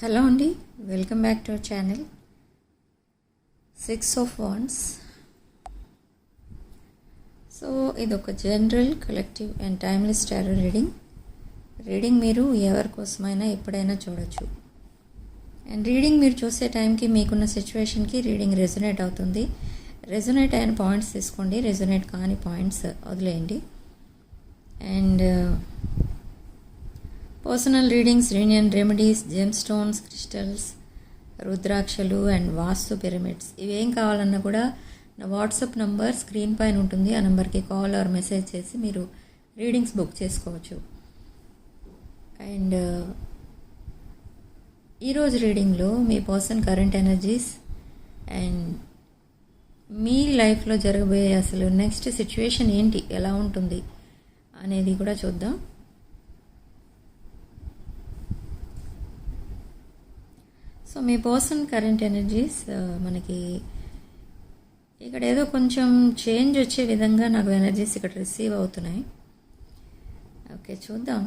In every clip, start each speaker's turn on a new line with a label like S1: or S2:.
S1: Hello అండి welcome back to our channel. Six of wands so ఇది ఒక general collective and timeless tarot reading reading మీరు ఎవరి కోసమైనా ఎప్పుడైనా చూడొచ్చు. అండ్ రీడింగ్ మీరు చూసే టైంకి మీకున్న సిచ్యువేషన్కి రీడింగ్ రెజొనేట్ అవుతుంది. రెజొనేట్ అయిన పాయింట్స్ తీసుకోండి రెజొనేట్ కాని పాయింట్స్ వదిలేయండి. And personal readings union remedies gem stones crystals రుద్రాక్షలు అండ్ వాస్తు పిరమిడ్స్ ఇవేం కావాలన్నా కూడా నా వాట్సాప్ నంబర్ స్క్రీన్ పైన ఉంటుంది. ఆ నెంబర్కి కాల్ ఆర్ మెసేజ్ చేసి మీరు రీడింగ్స్ బుక్ చేసుకోవచ్చు. అండ్ ఈరోజు రీడింగ్లో మీ పర్సన్ కరెంట్ ఎనర్జీస్ అండ్ మీ లైఫ్లో జరగబోయే అసలు నెక్స్ట్ సిచ్యువేషన్ ఏంటి? ఎలా ఉంటుంది? అనేది కూడా చూద్దాం. సో మీ పర్సన్ కరెంట్ ఎనర్జీస్ మనకి ఇక్కడ ఏదో కొంచెం చేంజ్ వచ్చే విధంగా నాకు ఎనర్జీస్ ఇక్కడ రిసీవ్ అవుతున్నాయి. ఓకే చూద్దాం.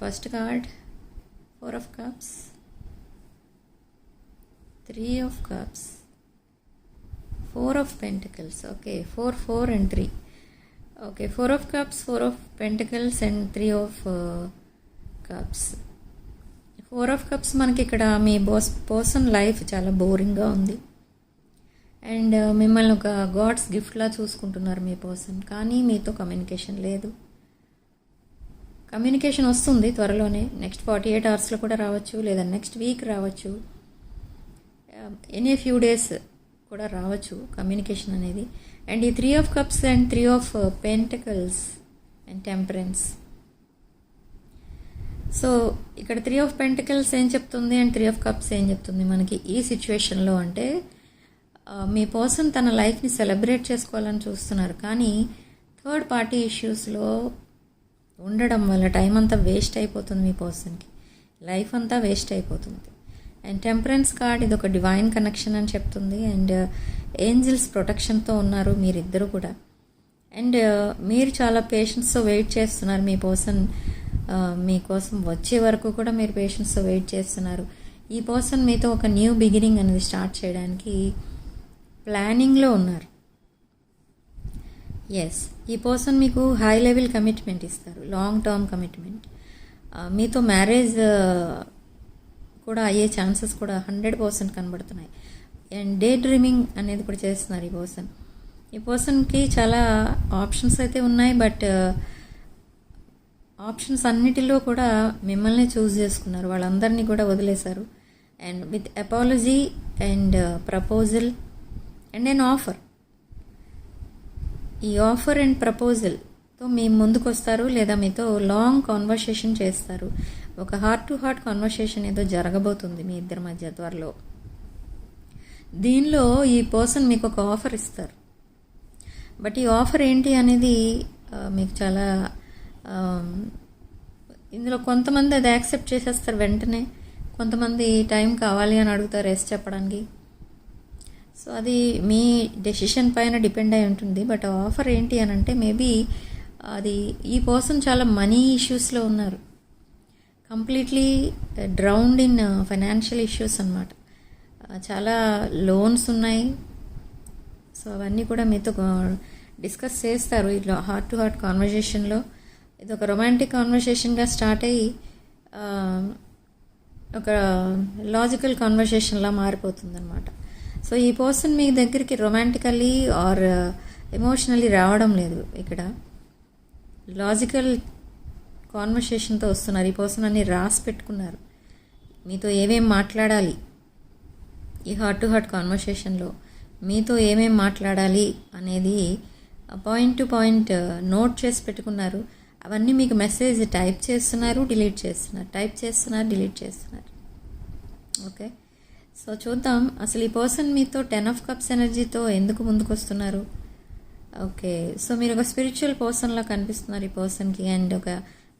S1: First card four of cups three of cups four of pentacles. Okay four four and three. Okay four of cups four of pentacles and three of cups. Four of cups మనకి ఇక్కడ మీ Bose person life చాలా బోరింగ్గా ఉంది. And uh, మిమ్మల్ని ఒక God's గిఫ్ట్లా చూసుకుంటున్నారు మీ person కానీ మీతో communication లేదు. కమ్యూనికేషన్ వస్తుంది త్వరలోనే. నెక్స్ట్ ఫార్టీ ఎయిట్ అవర్స్లో కూడా రావచ్చు లేదా నెక్స్ట్ వీక్ రావచ్చు. ఎనీ ఫ్యూ డేస్ కూడా రావచ్చు కమ్యూనికేషన్ అనేది. అండ్ ఈ three of cups and three of pentacles and temperance so ఇక్కడ త్రీ ఆఫ్ పెంటికల్స్ ఏం చెప్తుంది అండ్ త్రీ ఆఫ్ కప్స్ ఏం చెప్తుంది మనకి ఈ సిచ్యువేషన్లో అంటే మీ పర్సన్ తన లైఫ్ని సెలబ్రేట్ చేసుకోవాలని చూస్తున్నారు. కానీ థర్డ్ పార్టీ ఇష్యూస్లో ఉండడం వల్ల టైం అంతా వేస్ట్ అయిపోతుంది మీ పర్సన్కి. లైఫ్ అంతా వేస్ట్ అయిపోతుంది. అండ్ టెంపరెన్స్ కార్డ్ ఇది ఒక డివైన్ కనెక్షన్ అని చెప్తుంది. అండ్ ఏంజిల్స్ ప్రొటెక్షన్తో ఉన్నారు మీరిద్దరు కూడా. అండ్ మీరు చాలా పేషెన్స్తో వెయిట్ చేస్తున్నారు మీ పర్సన్ మీకోసం వచ్చే వరకు కూడా మీరు పేషెంట్స్ వెయిట్ చేస్తున్నారు. ఈ పర్సన్ మీతో ఒక న్యూ బిగినింగ్ అనేది స్టార్ట్ చేయడానికి ప్లానింగ్లో ఉన్నారు. ఎస్ ఈ పర్సన్ మీకు హై లెవెల్ కమిట్మెంట్ ఇస్తారు. లాంగ్ టర్మ్ కమిట్మెంట్ మీతో మ్యారేజ్ కూడా అయ్యే ఛాన్సెస్ కూడా హండ్రెడ్ పర్సెంట్ కనబడుతున్నాయి. అండ్ డే డ్రీమింగ్ అనేది కూడా చేస్తున్నారు ఈ పర్సన్ ఈ పర్సన్కి చాలా ఆప్షన్స్ అయితే ఉన్నాయి బట్ ఆప్షన్స్ అన్నిటిలో కూడా మిమ్మల్ని చూస్ చేసుకున్నారు. వాళ్ళందరినీ కూడా వదిలేశారు. And with apology and proposal and and offer ఈ ఆఫర్ అండ్ ప్రపోజల్తో మీ ముందుకు వస్తారు లేదా మీతో లాంగ్ కాన్వర్సేషన్ చేస్తారు. ఒక హార్ట్ టు హార్ట్ కాన్వర్సేషన్ ఏదో జరగబోతుంది మీ ఇద్దరి మధ్య త్వరలో. దీనిలో ఈ పర్సన్ మీకు ఒక ఆఫర్ ఇస్తారు. బట్ ఈ ఆఫర్ ఏంటి అనేది uh, మీకు చాలా Um, ఇందులో కొంతమంది అది యాక్సెప్ట్ చేసేస్తారు వెంటనే. కొంతమంది టైం కావాలి అని అడుగుతారు ఎస్ చెప్పడానికి. సో అది మీ డెసిషన్ పైన డిపెండ్ అయి ఉంటుంది. బట్ ఆఫర్ ఏంటి అని అంటే మేబీ అది ఈ పర్సన్ చాలా మనీ ఇష్యూస్లో ఉన్నారు. Completely drowned in financial issues అనమాట చాలా లోన్స్ ఉన్నాయి. సో అవన్నీ కూడా మీతో uh, డిస్కస్ చేస్తారు. ఇట్లా హార్ట్ టు హార్ట్ కాన్వర్జేషన్లో ఇది ఒక రొమాంటిక్ కాన్వర్సేషన్గా స్టార్ట్ అయ్యి ఒక లాజికల్ కాన్వర్సేషన్లా మారిపోతుంది అనమాట సో ఈ పర్సన్ మీ దగ్గరికి రొమాంటికల్లీ ఆర్ ఎమోషనల్లీ రావడం లేదు ఇక్కడ. లాజికల్ కాన్వర్సేషన్తో వస్తున్నారు. ఈ పర్సన్ అన్ని రాసి పెట్టుకున్నారు. మీతో ఏమేం మాట్లాడాలి? ఈ హార్ట్ టు హార్ట్ కాన్వర్సేషన్లో మీతో ఏమేం మాట్లాడాలి అనేది పాయింట్ టు పాయింట్ నోట్ చేసి పెట్టుకున్నారు. అవన్నీ మీకు మెసేజ్ టైప్ చేస్తున్నారు డిలీట్ చేస్తున్నారు. టైప్ చేస్తున్నారు డిలీట్ చేస్తున్నారు. ఓకే సో చూద్దాం. అసలు ఈ పర్సన్ మీతో టెన్ ఆఫ్ కప్స్ ఎనర్జీతో ఎందుకు ముందుకు వస్తున్నారు ఓకే సో మీరు ఒక స్పిరిచువల్ పర్సన్లో కనిపిస్తున్నారు ఈ పర్సన్కి అండ్ ఒక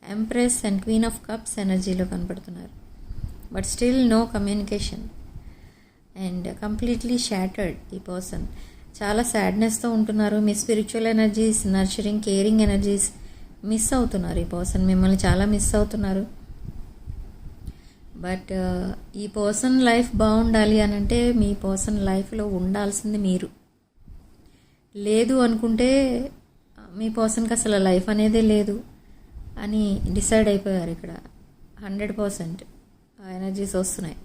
S1: empress and queen of cups ఎనర్జీలో కనపడుతున్నారు. But still no communication and completely shattered ఈ పర్సన్ చాలా సాడ్నెస్తో ఉంటున్నారు. మీ spiritual energies nurturing caring energies miss అవుతున్నారు ఈ పర్సన్ మిమ్మల్ని చాలా మిస్ అవుతున్నారు. బట్ uh, ఈ పర్సన్ లైఫ్ బాగుండాలి అని అంటే మీ పర్సన్ లైఫ్లో ఉండాల్సింది మీరు. లేదు అనుకుంటే మీ పర్సన్కి అసలు లైఫ్ అనేదే లేదు అని డిసైడ్ అయిపోయారు ఇక్కడ. హండ్రెడ్ పర్సెంట్ ఆ ఎనర్జీస్ వస్తున్నాయి.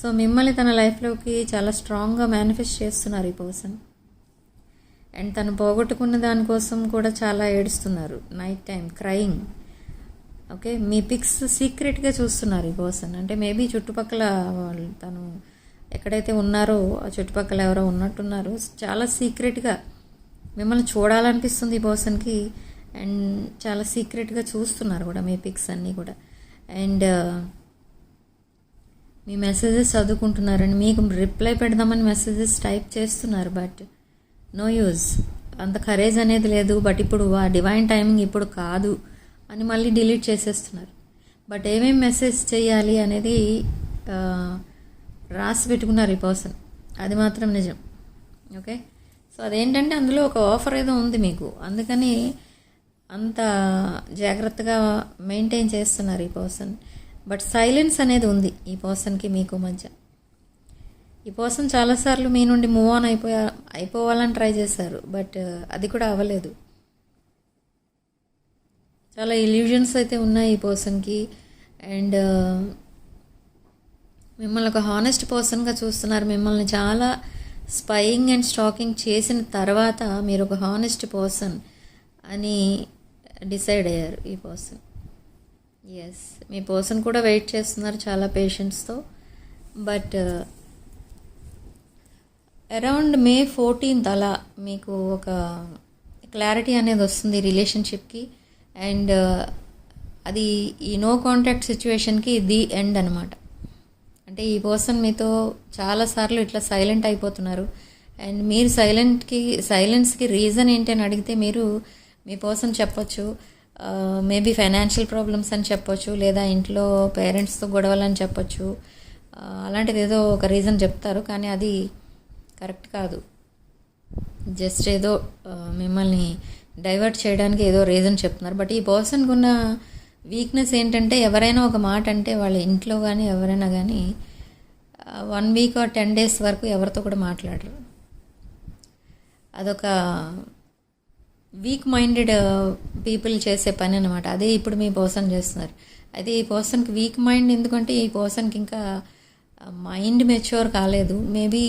S1: సో మిమ్మల్ని తన లైఫ్లోకి చాలా స్ట్రాంగ్గా మేనిఫెస్ట్ చేస్తున్నారు ఈ పర్సన్ అండ్ తను పోగొట్టుకున్న దానికోసం కూడా చాలా ఏడుస్తున్నారు. నైట్ టైం క్రయింగ్ ఓకే మీ పిక్స్ సీక్రెట్గా చూస్తున్నారు ఈ పర్సన్ అంటే మేబీ చుట్టుపక్కల వాళ్ళు తను ఎక్కడైతే ఉన్నారో ఆ చుట్టుపక్కల ఎవరో ఉన్నట్టున్నారు. చాలా సీక్రెట్గా మిమ్మల్ని చూడాలనిపిస్తుంది ఈ పర్సన్కి అండ్ చాలా సీక్రెట్గా చూస్తున్నారు కూడా మీ పిక్స్ అన్నీ కూడా. అండ్ uh, మీ మెసేజెస్ చదువుకుంటున్నారండి మీకు రిప్లై పెడదామని మెసేజెస్ టైప్ చేస్తున్నారు బట్ నో యూజ్ అంత కరేజ్ అనేది లేదు బట్ ఇప్పుడు ఆ డివైన్ టైమింగ్ ఇప్పుడు కాదు అని మళ్ళీ డిలీట్ చేసేస్తున్నారు. బట్ ఏమేమి మెసేజ్ చేయాలి అనేది రాసి పెట్టుకున్నారు ఈ పర్సన్ అది మాత్రం నిజం. ఓకే సో అదేంటంటే అందులో ఒక ఆఫర్ ఏదో ఉంది మీకు. అందుకని అంత జాగ్రత్తగా మెయింటైన్ చేస్తున్నారు ఈ పర్సన్ బట్ సైలెన్స్ అనేది ఉంది ఈ పర్సన్కి మీకు మధ్య. ఈ పర్సన్ చాలాసార్లు మీ నుండి మూవ్ ఆన్ అయిపోయా అయిపోవాలని ట్రై చేశారు బట్ uh, అది కూడా అవ్వలేదు. చాలా ఇల్యూజన్స్ అయితే ఉన్నాయి ఈ పర్సన్కి అండ్ uh, మిమ్మల్ని ఒక హానెస్ట్ పర్సన్గా చూస్తున్నారు. మిమ్మల్ని చాలా స్పయింగ్ అండ్ స్టాకింగ్ చేసిన తర్వాత మీరు ఒక హానెస్ట్ పర్సన్ అని డిసైడ్ అయ్యారు ఈ పర్సన్ ఎస్ మీ పర్సన్ కూడా వెయిట్ చేస్తున్నారు చాలా పేషెంట్స్తో బట్ అరౌండ్ మే ఫోర్టీన్త్ అలా మీకు ఒక క్లారిటీ అనేది వస్తుంది రిలేషన్షిప్కి అండ్ uh, అది ఈ నో కాంటాక్ట్ సిచ్యువేషన్కి ది ఎండ్ అనమాట అంటే ఈ పర్సన్ మీతో చాలాసార్లు ఇట్లా సైలెంట్ అయిపోతున్నారు. అండ్ మీరు సైలెంట్కి సైలెన్స్కి రీజన్ ఏంటి అని అడిగితే మీరు మీ పర్సన్ చెప్పొచ్చు. మేబీ ఫైనాన్షియల్ ప్రాబ్లమ్స్ అని చెప్పొచ్చు లేదా ఇంట్లో పేరెంట్స్తో గొడవలని చెప్పొచ్చు. Uh, అలాంటిది ఏదో ఒక రీజన్ చెప్తారు. కానీ అది కరెక్ట్ కాదు. జస్ట్ ఏదో మిమ్మల్ని డైవర్ట్ చేయడానికి ఏదో రీజన్ చెప్తున్నారు. బట్ ఈ పర్సన్కి ఉన్న వీక్నెస్ ఏంటంటే ఎవరైనా ఒక మాట అంటే వాళ్ళ ఇంట్లో కానీ ఎవరైనా కానీ one week or ten days వరకు ఎవరితో కూడా మాట్లాడరు. అదొక వీక్ మైండెడ్ పీపుల్ చేసే పని అనమాట అదే ఇప్పుడు మీ పర్సన్ చేస్తున్నారు. అయితే ఈ పర్సన్కి వీక్ మైండ్ ఎందుకంటే ఈ పర్సన్కి ఇంకా మైండ్ మెచ్యూర్ కాలేదు. మేబీ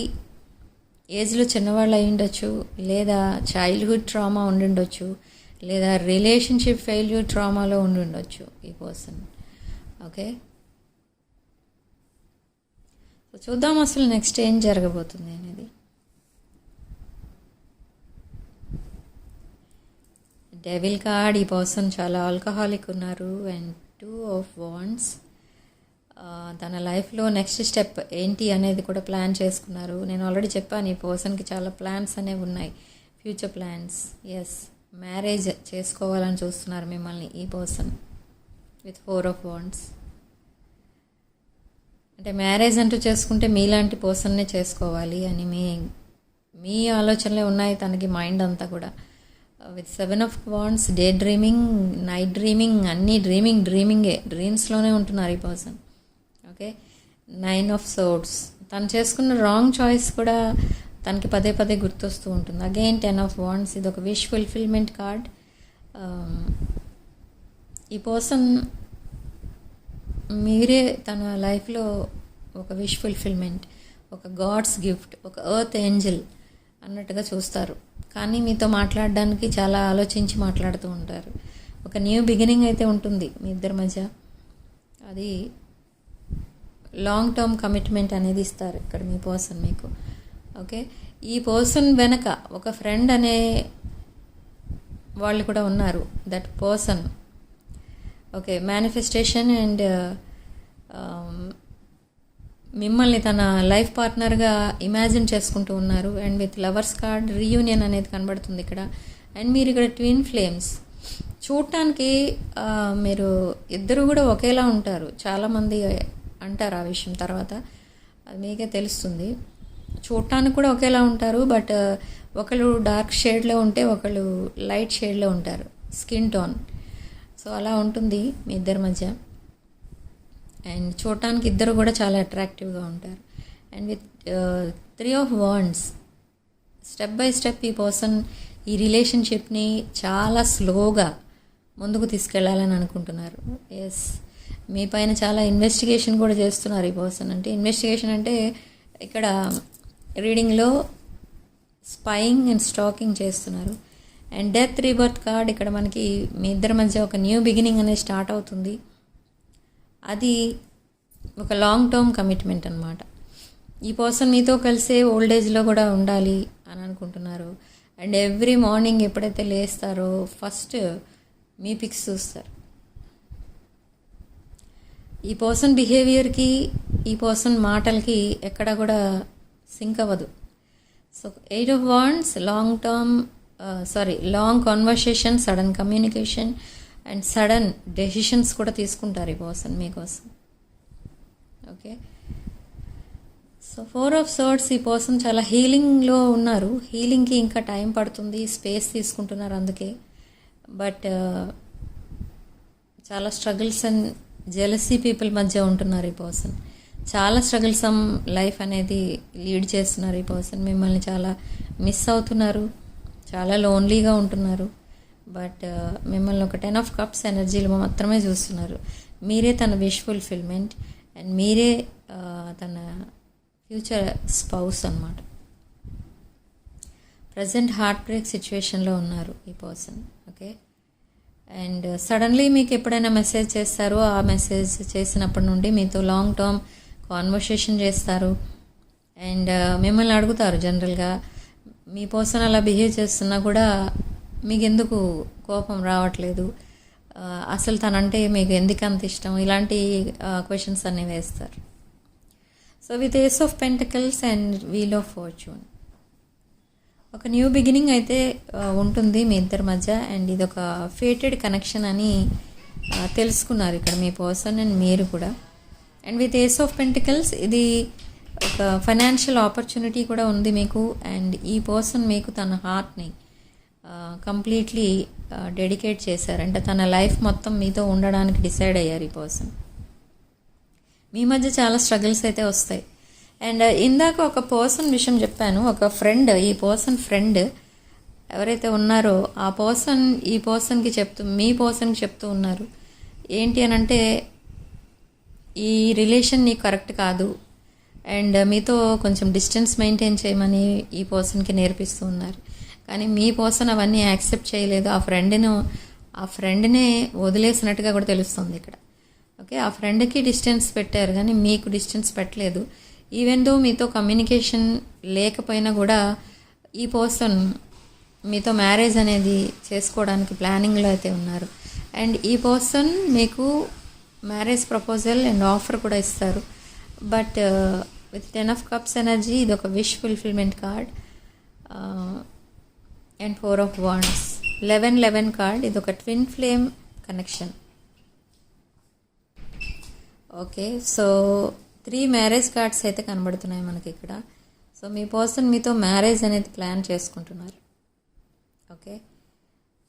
S1: ఏజ్లో చిన్నవాళ్ళు అయి ఉండొచ్చు లేదా చైల్డ్హుడ్ ట్రామా ఉండి ఉండొచ్చు లేదా రిలేషన్షిప్ ఫెయిల్యూర్ ట్రామాలో ఉండి ఉండొచ్చు ఈ పర్సన్ ఓకే చూద్దాం అసలు నెక్స్ట్ ఏం జరగబోతుంది అనేది. డెవిల్ కార్డ్ ఈ పర్సన్ చాలా ఆల్కహాలిక్ ఉన్నారు అండ్ టూ ఆఫ్ వాన్స్ తన లైఫ్లో నెక్స్ట్ స్టెప్ ఏంటి అనేది కూడా ప్లాన్ చేసుకున్నారు. నేను ఆల్రెడీ చెప్పాను ఈ పర్సన్కి చాలా ప్లాన్స్ అనేవి ఉన్నాయి. ఫ్యూచర్ ప్లాన్స్ ఎస్ మ్యారేజ్ చేసుకోవాలని చూస్తున్నారు మిమ్మల్ని ఈ person with four of wands అంటే మ్యారేజ్ అంటూ చేసుకుంటే మీలాంటి పర్సన్నే చేసుకోవాలి అని మీ మీ ఆలోచనలే ఉన్నాయి తనకి మైండ్ అంతా కూడా. With seven of wands day dreaming night dreaming అన్నీ డ్రీమింగ్ డ్రీమింగే డ్రీమ్స్లోనే ఉంటున్నారు ఈ person okay. Nine of swords తను చేసుకున్న రాంగ్ చాయిస్ కూడా తనకి పదే పదే గుర్తొస్తూ ఉంటుంది. అగైన్ టెన్ ఆఫ్ వాండ్స్ ఇది ఒక విష్ ఫుల్ఫిల్మెంట్ కార్డ్ ఈ పర్సన్ మీరే తన లైఫ్లో ఒక విష్ ఫుల్ఫిల్మెంట్ ఒక గాడ్స్ గిఫ్ట్ ఒక ఎర్త్ ఏంజల్ అన్నట్టుగా చూస్తారు. కానీ మీతో మాట్లాడడానికి చాలా ఆలోచించి మాట్లాడుతూ ఉంటారు. ఒక న్యూ బిగినింగ్ అయితే ఉంటుంది మీ ఇద్దరి మధ్య. అది లాంగ్ టర్మ్ కమిట్మెంట్ అనేది ఇస్తారు ఇక్కడ మీ పర్సన్ మీకు. ఓకే? ఈ పర్సన్ వెనక ఒక ఫ్రెండ్ అనే వాళ్ళు కూడా ఉన్నారు that person. Okay? Manifestation and మిమ్మల్ని తన లైఫ్ పార్ట్నర్గా ఇమాజిన్ చేసుకుంటూ ఉన్నారు. And with lovers card reunion అనేది కనబడుతుంది ఇక్కడ. అండ్ మీరు ఇక్కడ ట్విన్ ఫ్లేమ్స్. చూడటానికి మీరు ఇద్దరు కూడా ఒకేలా ఉంటారు. చాలామంది అంటారు ఆ విషయం తర్వాత. అది మీకే తెలుస్తుంది. చూడటానికి కూడా ఒకేలా ఉంటారు బట్ ఒకళ్ళు డార్క్ షేడ్లో ఉంటే ఒకళ్ళు లైట్ షేడ్లో ఉంటారు. Skin tone. సో అలా ఉంటుంది మీ ఇద్దరి మధ్య. అండ్ చూడటానికి ఇద్దరు కూడా చాలా అట్రాక్టివ్గా ఉంటారు. And with three of wands. Step by step ఈ పర్సన్ ఈ రిలేషన్షిప్ని చాలా స్లోగా ముందుకు తీసుకెళ్ళాలని అనుకుంటున్నారు. ఎస్. మీ పైన చాలా ఇన్వెస్టిగేషన్ కూడా చేస్తున్నారు ఈ పర్సన్ అంటే ఇన్వెస్టిగేషన్ అంటే ఇక్కడ రీడింగ్లో స్పైయింగ్ అండ్ స్టాకింగ్ చేస్తున్నారు. అండ్ డెత్ రీబర్త్ కార్డ్ ఇక్కడ మనకి మీ ఇద్దరి మధ్య ఒక న్యూ బిగినింగ్ అనేది స్టార్ట్ అవుతుంది. అది ఒక లాంగ్ టర్మ్ కమిట్మెంట్ అనమాట ఈ పర్సన్ మీతో కలిసే ఓల్డ్ ఏజ్లో కూడా ఉండాలి అని అనుకుంటున్నారు. అండ్ ఎవ్రీ మార్నింగ్ ఎప్పుడైతే లేస్తారో ఫస్ట్ మీ పిక్స్ చూస్తారు. ఈ పర్సన్ బిహేవియర్కి ఈ పర్సన్ మాటలకి ఎక్కడ కూడా సింక్ అవ్వదు. So eight of wands long term sorry long conversation sudden communication and sudden decisions కూడా తీసుకుంటారు ఈ పర్సన్ మీకోసం okay so four of swords ఈ పర్సన్ చాలా హీలింగ్లో ఉన్నారు. హీలింగ్కి ఇంకా టైం పడుతుంది స్పేస్ తీసుకుంటున్నారు అందుకే. బట్ uh, చాలా స్ట్రగుల్స్ అండ్ జెలసీ పీపుల్ మధ్య ఉంటున్నారు ఈ పర్సన్. చాలా స్ట్రగుల్సమ్ లైఫ్ అనేది లీడ్ చేస్తున్నారు ఈ పర్సన్. మిమ్మల్ని చాలా మిస్ అవుతున్నారు. చాలా లోన్లీగా ఉంటున్నారు. బట్ మిమ్మల్ని ఒక టెన్ ఆఫ్ కప్స్ ఎనర్జీలు మాత్రమే చూస్తున్నారు. మీరే తన విష్ ఫుల్ఫిల్మెంట్ అండ్ మీరే తన ఫ్యూచర్ స్పౌస్ అనమాట ప్రజెంట్ హార్ట్ బ్రేక్ సిచ్యువేషన్లో ఉన్నారు ఈ person. Okay? And suddenly uh, మీకు ఎప్పుడైనా మెసేజ్ చేస్తారో ఆ మెసేజ్ చేసినప్పటి నుండి మీతో లాంగ్ టర్మ్ కాన్వర్సేషన్ చేస్తారు. అండ్ uh, మిమ్మల్ని అడుగుతారు జనరల్గా మీ పర్సన్ అలా బిహేవ్ చేస్తున్నా కూడా మీకు ఎందుకు కోపం రావట్లేదు? Uh, అసలు తనంటే మీకు ఎందుకు అంత ఇష్టం? ఇలాంటి క్వశ్చన్స్ అన్నీ వేస్తారు. So with ace of pentacles and wheel of fortune ఒక న్యూ బిగినింగ్ అయితే ఉంటుంది మీ ఇద్దరి మధ్య. అండ్ ఇది ఒక ఫేటెడ్ కనెక్షన్ అని తెలుసుకున్నారు ఇక్కడ మీ పర్సన్ అండ్ మీరు కూడా. And with ace of pentacles ఇది ఒక ఫైనాన్షియల్ ఆపర్చునిటీ కూడా ఉంది మీకు. అండ్ ఈ పర్సన్ మీకు తన హార్ట్ని కంప్లీట్లీ డెడికేట్ చేశారు. అంటే తన లైఫ్ మొత్తం మీతో ఉండడానికి డిసైడ్ అయ్యారు ఈ పర్సన్ మీ మధ్య చాలా స్ట్రగుల్స్ అయితే వస్తాయి. అండ్ uh, ఇందాక ఒక పర్సన్ విషయం చెప్పాను. ఒక ఫ్రెండ్ ఈ పర్సన్ ఫ్రెండ్ ఎవరైతే ఉన్నారో ఆ పర్సన్ ఈ పర్సన్కి చెప్తూ మీ పర్సన్కి చెప్తూ ఉన్నారు. ఏంటి అని అంటే ఈ రిలేషన్ నీకు కరెక్ట్ కాదు. అండ్ uh, మీతో కొంచెం డిస్టెన్స్ మెయింటైన్ చేయమని ఈ పర్సన్కి నేర్పిస్తూ ఉన్నారు. కానీ మీ పర్సన్ అవన్నీ యాక్సెప్ట్ చేయలేదు. ఆ ఫ్రెండ్ను ఆ ఫ్రెండ్నే వదిలేసినట్టుగా కూడా తెలుస్తుంది ఇక్కడ. ఓకే ఆ ఫ్రెండ్కి డిస్టెన్స్ పెట్టారు. కానీ మీకు డిస్టెన్స్ పెట్టలేదు. ఈవెన్ దో మీతో కమ్యూనికేషన్ లేకపోయినా కూడా ఈ పర్సన్ మీతో మ్యారేజ్ అనేది చేసుకోవడానికి ప్లానింగ్లో అయితే ఉన్నారు. అండ్ ఈ పర్సన్ మీకు మ్యారేజ్ ప్రపోజల్ అండ్ ఆఫర్ కూడా ఇస్తారు. But with ten of cups energy ఇది ఒక wish fulfilment card and four of wands eleven eleven card ఇది ఒక twin flame connection okay so three marriage cards అయితే కనబడుతున్నాయి మనకి ఇక్కడ. సో మీ పర్సన్ మీతో మ్యారేజ్ అనేది ప్లాన్ చేసుకుంటున్నారు. ఓకే?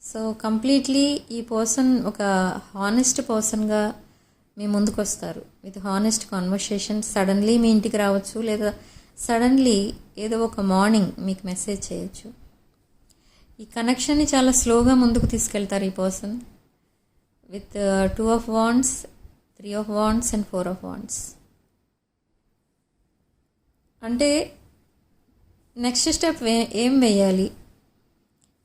S1: సో కంప్లీట్లీ ఈ పర్సన్ ఒక హానెస్ట్ పర్సన్గా మీ ముందుకు వస్తారు విత్ హానెస్ట్ కాన్వర్సేషన్ సడన్లీ మీ ఇంటికి రావచ్చు లేదా సడన్లీ ఏదో ఒక మార్నింగ్ మీకు మెసేజ్ చేయొచ్చు. ఈ కనెక్షన్ని చాలా స్లోగా ముందుకు తీసుకెళ్తారు ఈ person. With two of wands three of wands and four of wands. అంటే నెక్స్ట్ స్టెప్ ఏం వేయాలి?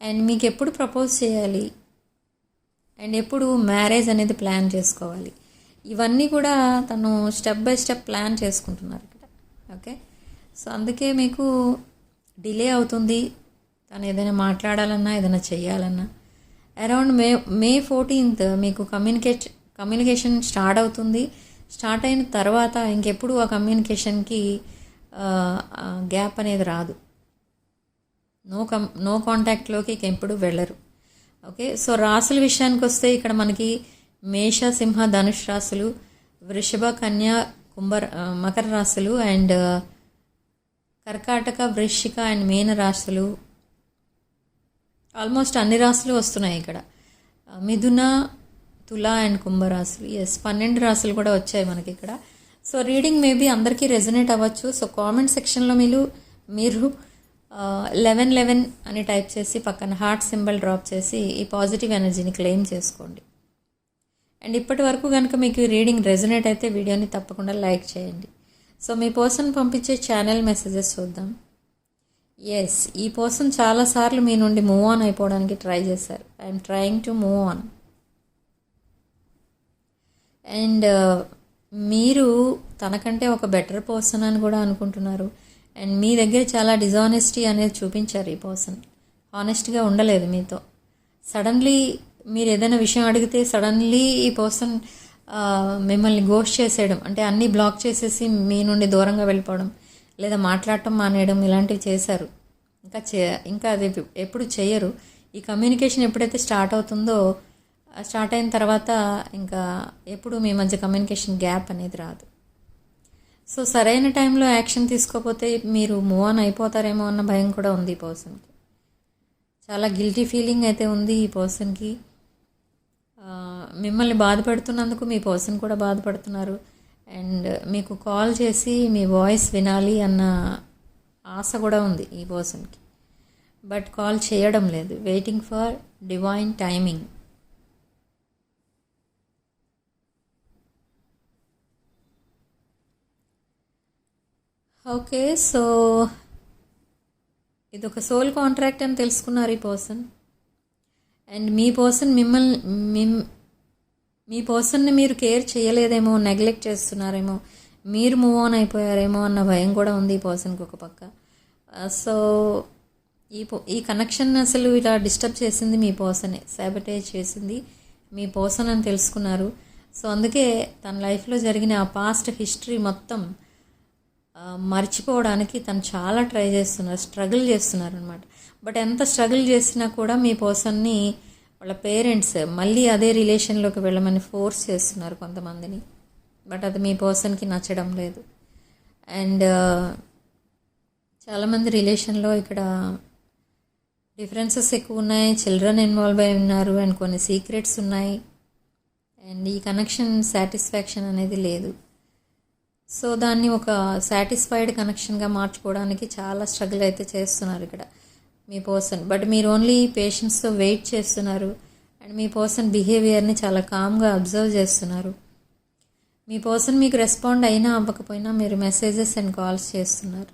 S1: అండ్ మీకు ఎప్పుడు ప్రపోజ్ చేయాలి? అండ్ ఎప్పుడు మ్యారేజ్ అనేది ప్లాన్ చేసుకోవాలి? ఇవన్నీ కూడా తను స్టెప్ బై స్టెప్ ప్లాన్ చేసుకుంటున్నారు ఇక్కడ. ఓకే సో అందుకే మీకు డిలే అవుతుంది. తను ఏదైనా మాట్లాడాలన్నా ఏదైనా చేయాలన్నా. అరౌండ్ మే మే ఫోర్టీన్త్ మీకు కమ్యూనికేట్ కమ్యూనికేషన్ స్టార్ట్ అవుతుంది. స్టార్ట్ అయిన తర్వాత ఇంకెప్పుడు ఆ కమ్యూనికేషన్కి గ్యాప్ అనేది రాదు. నో కం నో కాంటాక్ట్లోకి ఎప్పుడు వెళ్ళరు. ఓకే? సో రాసుల విషయానికి వస్తే ఇక్కడ మనకి మేష సింహ ధనుష్ రాసులు వృషభ కన్య కుంభ మకర రాశులు అండ్ కర్కాటక వృశ్చిక అండ్ మీన రాశులు ఆల్మోస్ట్ అన్ని రాశులు వస్తున్నాయి ఇక్కడ. మిథున తులా అండ్ కుంభరాశులు ఎస్ పన్నెండు రాశులు కూడా వచ్చాయి మనకి ఇక్కడ. సో రీడింగ్ మేబీ అందరికీ రెజనేట్ అవ్వచ్చు. సో కామెంట్ సెక్షన్లో మీరు మీరు లెవెన్ లెవెన్ అని టైప్ చేసి పక్కన హార్ట్ సింబల్ డ్రాప్ చేసి ఈ పాజిటివ్ ఎనర్జీని క్లెయిమ్ చేసుకోండి. అండ్ ఇప్పటి వరకు కనుక మీకు రీడింగ్ రెజనేట్ అయితే వీడియోని తప్పకుండా లైక్ చేయండి. సో మీ పర్సన్ పంపించే ఛానల్ మెసేజెస్ చూద్దాం. ఎస్ ఈ పర్సన్ చాలాసార్లు మీ నుండి మూవ్ ఆన్ అయిపోవడానికి ట్రై చేశారు. I'm trying to move on. And మీరు తనకంటే ఒక బెటర్ పర్సన్ అని కూడా అనుకుంటున్నారు. అండ్ మీ దగ్గర చాలా డిజానెస్టీ అనేది చూపించారు ఈ పర్సన్ హానెస్ట్గా ఉండలేదు మీతో. సడన్లీ మీరు ఏదైనా విషయం అడిగితే సడన్లీ ఈ పర్సన్ మిమ్మల్ని గోస్ట్ చేసేయడం అంటే అన్నీ బ్లాక్ చేసేసి మీ నుండి దూరంగా వెళ్ళిపోవడం లేదా మాట్లాడటం మానేయడం ఇలాంటివి చేశారు. ఇంకా చే ఇంకా అది ఎప్పుడు చేయరు. ఈ కమ్యూనికేషన్ ఎప్పుడైతే స్టార్ట్ అవుతుందో స్టార్ట్ అయిన తర్వాత ఇంకా ఎప్పుడు మీ మధ్య కమ్యూనికేషన్ గ్యాప్ అనేది రాదు. సో సరైన టైంలో యాక్షన్ తీసుకోకపోతే మీరు మూవ్ ఆన్ అయిపోతారేమో అన్న భయం కూడా ఉంది ఈ పర్సన్కి. చాలా గిల్టీ ఫీలింగ్ అయితే ఉంది ఈ పర్సన్కి. మిమ్మల్ని బాధపడుతున్నందుకు మీ పర్సన్ కూడా బాధపడుతున్నారు. అండ్ మీకు కాల్ చేసి మీ వాయిస్ వినాలి అన్న ఆశ కూడా ఉంది ఈ పర్సన్కి. బట్ కాల్ చేయడం లేదు. Waiting for divine timing. Okay so ఇది ఒక సోల్ కాంట్రాక్ట్ అని తెలుసుకున్నారు ఈ పర్సన్ అండ్ మీ పర్సన్ మిమ్మల్ని మిమ్ మీ పర్సన్ని మీరు కేర్ చేయలేదేమో నెగ్లెక్ట్ చేస్తున్నారేమో మీరు మూవ్ ఆన్ అయిపోయారేమో అన్న భయం కూడా ఉంది ఈ పర్సన్కి ఒక పక్క. Uh, సో ఈ ఈ కనెక్షన్ అసలు ఇలా డిస్టర్బ్ చేసింది మీ పర్సనే సాబటేజ్ చేసింది మీ పర్సన్ అని తెలుసుకున్నారు. సో అందుకే తన లైఫ్లో జరిగిన ఆ పాస్ట్ హిస్టరీ మొత్తం మర్చిపోవడానికి తను చాలా ట్రై చేస్తున్నారు స్ట్రగుల్ చేస్తున్నారు అనమాట బట్ ఎంత స్ట్రగుల్ చేసినా కూడా మీ పర్సన్ని వాళ్ళ పేరెంట్స్ మళ్ళీ అదే రిలేషన్లోకి వెళ్ళమని ఫోర్స్ చేస్తున్నారు కొంతమందిని. బట్ అది మీ పర్సన్కి నచ్చడం లేదు. అండ్ చాలామంది రిలేషన్లో ఇక్కడ డిఫరెన్సెస్ ఎక్కువ ఉన్నాయి. చిల్డ్రన్ ఇన్వాల్వ్ అయి ఉన్నారు అండ్ కొన్ని సీక్రెట్స్ ఉన్నాయి. అండ్ ఈ కనెక్షన్ సాటిస్ఫాక్షన్ అనేది లేదు. సో దాన్ని ఒక సాటిస్ఫైడ్ కనెక్షన్గా మార్చుకోవడానికి చాలా స్ట్రగుల్ అయితే చేస్తున్నారు ఇక్కడ మీ పర్సన్ బట్ మీరు ఓన్లీ పేషెంట్స్తో వెయిట్ చేస్తున్నారు. అండ్ మీ పర్సన్ బిహేవియర్ని చాలా కామ్గా అబ్జర్వ్ చేస్తున్నారు. మీ పర్సన్ మీకు రెస్పాండ్ అయినా అవ్వకపోయినా మీరు మెసేజెస్ అండ్ కాల్స్ చేస్తున్నారు.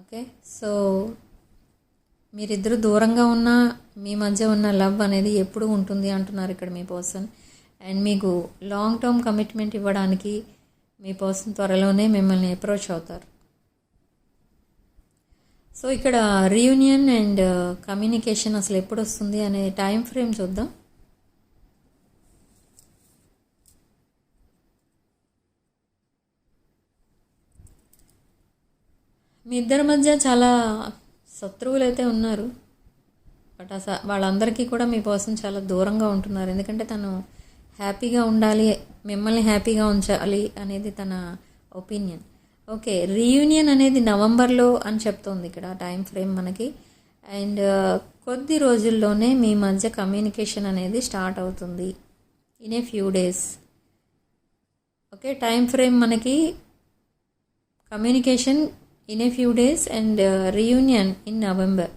S1: ఓకే సో మీరిద్దరు దూరంగా ఉన్న మీ మధ్య ఉన్న లవ్ అనేది ఎప్పుడు ఉంటుంది అంటున్నారు ఇక్కడ మీ పర్సన్ అండ్ మీకు లాంగ్ టర్మ్ కమిట్మెంట్ ఇవ్వడానికి మీ పర్సన్ త్వరలోనే మిమ్మల్ని అప్రోచ్ అవుతారు. సో ఇక్కడ రీయూనియన్ అండ్ కమ్యూనికేషన్ అసలు ఎప్పుడు వస్తుంది అనే టైం ఫ్రేమ్ చూద్దాం. మీ ఇద్దరి మధ్య చాలా శత్రువులు అయితే ఉన్నారు. బట్ అస వాళ్ళందరికీ కూడా మీ పర్సన్ చాలా దూరంగా ఉంటున్నారు. ఎందుకంటే తను హ్యాపీగా ఉండాలి మిమ్మల్ని హ్యాపీగా ఉంచాలి అనేది తన ఒపీనియన్. ఓకే రీయూనియన్ అనేది నవంబర్లో అని చెప్తోంది ఇక్కడ టైం ఫ్రేమ్ మనకి. అండ్ uh, కొద్ది రోజుల్లోనే మీ మధ్య కమ్యూనికేషన్ అనేది స్టార్ట్ అవుతుంది in a few days okay time frame మనకి communication in a few days and reunion in November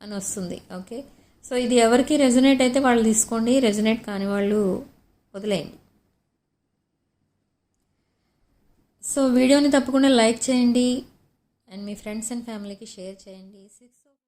S1: అని వస్తుంది. ఓకే సో ఇది ఎవరికి రెజనేట్ అయితే వాళ్ళు తీసుకోండి రెజనేట్ కాని వాళ్ళు వదిలేయండి. సో వీడియోని తప్పకుండా లైక్ చేయండి. అండ్ మీ ఫ్రెండ్స్ అండ్ ఫ్యామిలీకి షేర్ చేయండి. సిక్స్